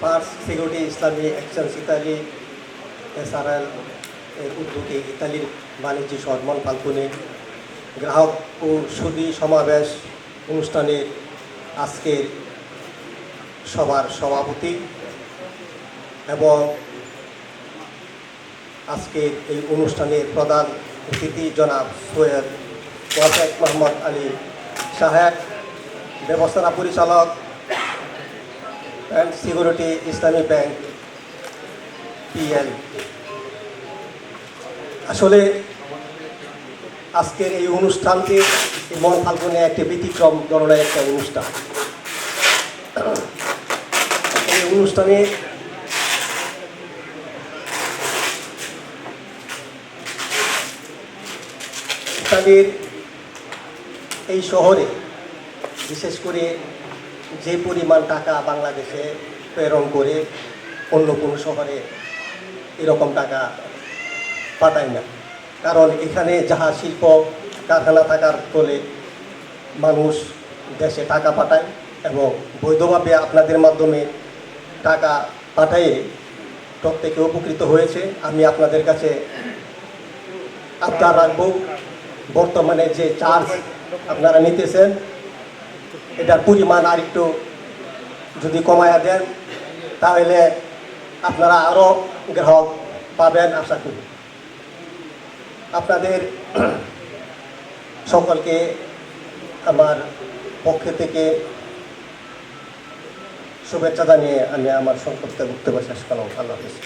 First security, Islami action Italy SRL, এর উদ্যোগে ইতালির বাণিজ্য সদমন, ফাল্গুনে। গ্রাহক ও সুদী সমাবেশ অনুষ্ঠানের আজকের সবার সভাপতি এবং আজকের এই অনুষ্ঠানের প্রধান অতিথি জনাব সৈয়দ ওয়াসেক মোহাম্মদ আলী সাহেব, ব্যবস্থাপনা পরিচালক and security Islami bank PL আসলে আজকের এই অনুষ্ঠানটি মন ফাল্গুনে একটি ব্যতিক্রম ধরনের একটা অনুষ্ঠান। এই অনুষ্ঠানে ইতালির এই শহরে, বিশেষ করে যে পরিমাণ টাকা বাংলাদেশে প্রেরণ করে অন্য কোনো শহরে এরকম টাকা পাঠায় না। কারণ এখানে যাহা শিল্প কারখানা থাকার ফলে মানুষ দেশে টাকা পাঠায় এবং বৈধভাবে আপনাদের মাধ্যমে টাকা পাঠায়ে প্রত্যেকে উপকৃত হয়েছে। আমি আপনাদের কাছে আবদার রাখব, বর্তমানে যে চার্জ আপনারা নিতেছেন এটার পরিমাণ আর একটু যদি কমায়া দেন, তাহলে আপনারা আরও গ্রাহক পাবেন আশা করি। আপনাদের সকলকে আমার পক্ষ থেকে শুভেচ্ছা জানিয়ে আমি আমার সংক্ষিপ্ত বক্তব্য শেষ করলাম। আল্লাহ হাফিজ।